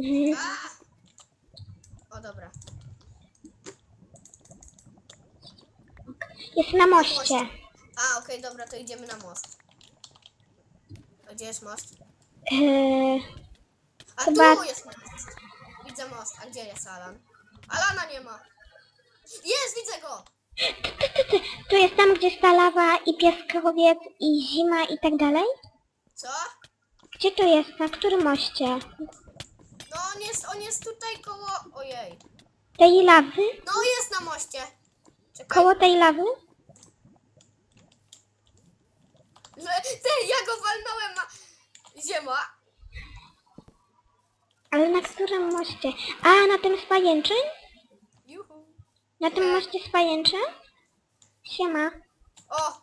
A! O, dobra. Jest na moście. A, okej, dobra, to idziemy na most. A gdzie jest most? Eee, A Chyba- tu jest most. Widzę most. A gdzie jest Alan? Alana nie ma. Jest, widzę go! tu jest tam, gdzie jest ta lawa i piaskowiec i zima i tak dalej? Co? Gdzie to jest? Na którym moście? No on jest, on jest tutaj koło... Ojej. Tej lawy? No jest na moście. Czekaj. Koło tej lawy? Że- Ty, ja go walnąłem na... Ziema. Ale na którym moście? A, na tym z pajęczyn? Juhu. Na tym moście z pajęczyn? Siema. O!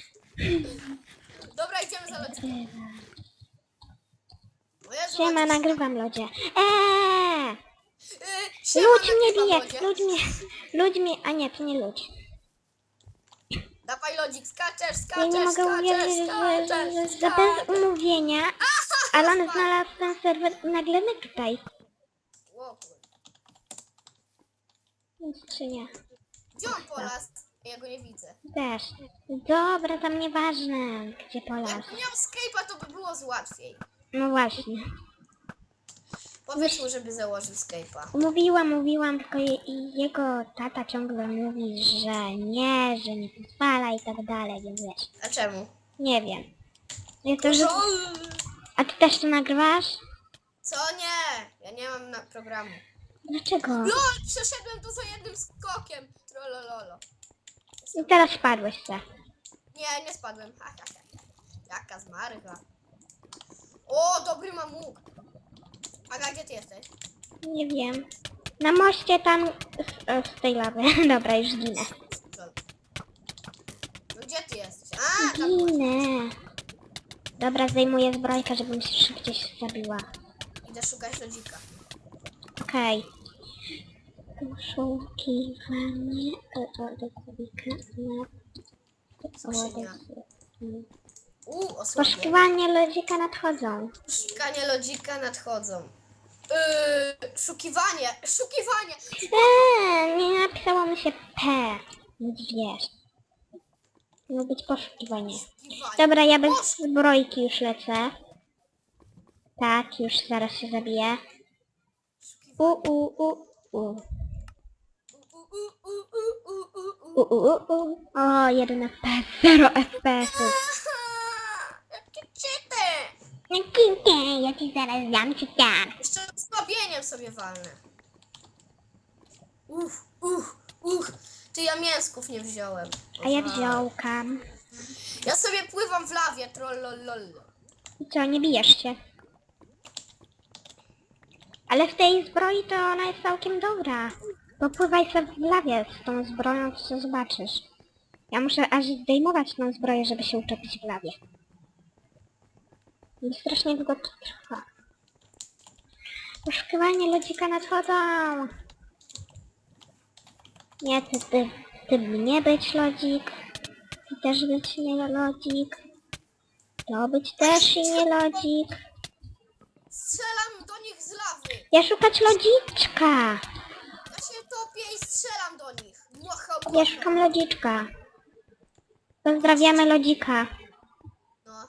Dobra, idziemy za lodzikiem. O Jezu, Siema, Maciuś. nagrywam lodzie. Eee! Y, siema, Ludź mnie nagrywam bije! lodzie. Ludź mnie... Ludź mnie... A nie, to nie ludź. Dawaj lodzik, skaczesz, skaczesz, Ja nie mogę skaczesz, uwierzyć, że, że, skaczesz, że, że bez skaczesz. umówienia Alan znalazł ten serwer i nagle my tutaj. O kurde. Czy nie? Gdzie on polas? Ja go nie widzę. Też. Dobra, tam nieważne, gdzie polas. Jak miał Skype'a, to by było łatwiej. No właśnie. Powiedz mu, żeby założył Skype'a. Mówiłam, mówiłam, tylko je, i jego tata ciągle mówi, że nie, że nie pozwala i tak dalej, więc wiesz. A czemu? Nie wiem. Ja to, że... A ty też to nagrywasz? Co nie? Ja nie mam na programu. Dlaczego? LOL, przeszedłem tu za jednym skokiem. Trollololo. I teraz spadłeś se. Nie, nie spadłem. Ha, ha, ha. Jaka zmarła. O, dobry mam łuk. Aga, gdzie ty jesteś? Nie wiem. Na moście tam z, o, z tej lawy. Dobra, już ginę. No gdzie ty jesteś? A, tam. Ginę. Dobra, zdejmuję zbrojkę, żebym się szybciej zabiła. Idę szukać lodzika. Okej. Poszukiwanie na Skrzynia. U, osłabia. Poszukiwanie lodzika nadchodzą. Szukanie lodzika nadchodzą. Yy, szukiwanie, szukiwanie. Eee, nie napisało mi się P. Wiesz. Miało być poszukiwanie. Szukiwanie. Dobra, ja bez zbrojki już lecę. Tak, już zaraz się zabiję. U, u, u, u. O, 1 FPS, 0 FPS. Aha, Jakie cheaty. No kinkie, ja ci zaraz dam ci tam. Jeszcze osłabieniem sobie walnę. Uch, uch, uch. Ty, ja mięsków nie wziąłem. A ja wziąłkam. Ja sobie pływam w lawie, trollololo. I co, nie bijesz się? Ale w tej zbroi to ona jest całkiem dobra. Popływaj sobie w lawie z tą zbroją, co zobaczysz. Ja muszę aż zdejmować tą zbroję, żeby się uczepić w lawie. I strasznie długo to trwa. Poszukiwanie lodzika nadchodzą. Nie, ty, ty, ty nie być lodzik. Ty też być nie lodzik. To być też i nie lodzik. Strzelam do nich z lawy. Ja szukać lodziczka. Ja się topię i strzelam do nich. Młacha, Ja młacha. szukam lodziczka. Pozdrawiamy lodzika. No.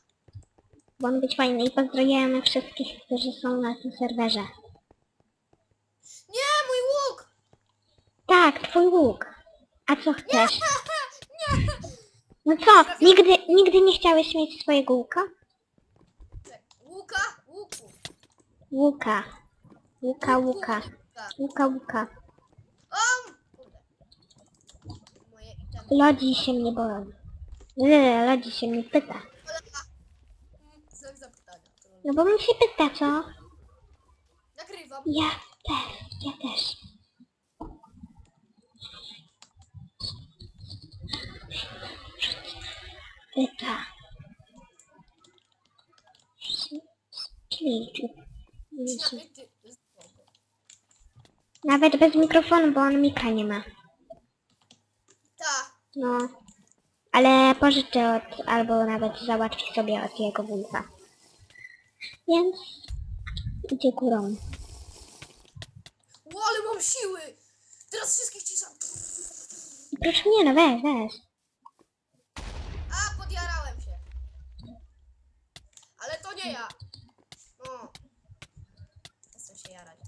Bo on być fajny. I pozdrawiamy wszystkich, którzy są na tym serwerze. Nie, mój łuk! Tak, twój łuk. A co chcesz? Nie! No co, nigdy, nigdy nie chciałeś mieć swojego łuka? Łuka? Łuku. Łuka. Łuka, łuka. Łuka, łuka. O! Kurde. Moje itemy. Lodzi się mnie boi. Yy, Lodzi się mnie pyta. Kolega. Znak zapytania. No bo mi się pyta, co? Nagrywam. Ja też, ja też. Pyta. Nawet bez mikrofonu, bo on mikra nie ma. No. Ale pożyczy od, albo nawet załatwi sobie od jego wujka. Więc idzie górą. Ło, ale mam siły! Teraz wszystkich cisam. Proszę nie no, weź, weź. A, podjarałem się. Ale to nie ja. O. Chcę się jarać.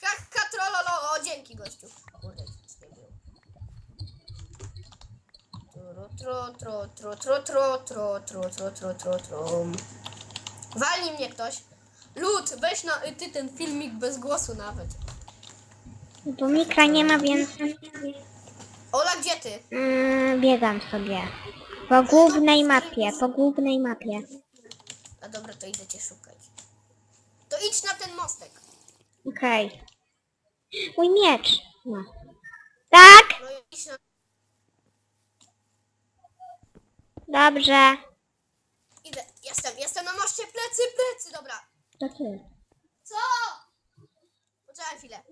Ha, ha, trololo, o, dzięki gościu. Kurde, nic nie było. Tro, tro, tro, tro, tro, tro, tro, tro, tro, tro, tro. Walnij mnie ktoś. Lud, weź na y, ty ten filmik bez głosu nawet. Bo mikra nie ma, więc Ola, gdzie ty? mm, biegam sobie. Po głównej mapie, po głównej mapie. A dobra, to idę cię szukać. To idź na ten mostek. Okej. Mój miecz. No. Tak? No i idź na... Dobrze. Idę, jestem, jestem na moście, plecy, plecy, dobra. Takie. Co? Poczekaj chwilę.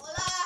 Ola!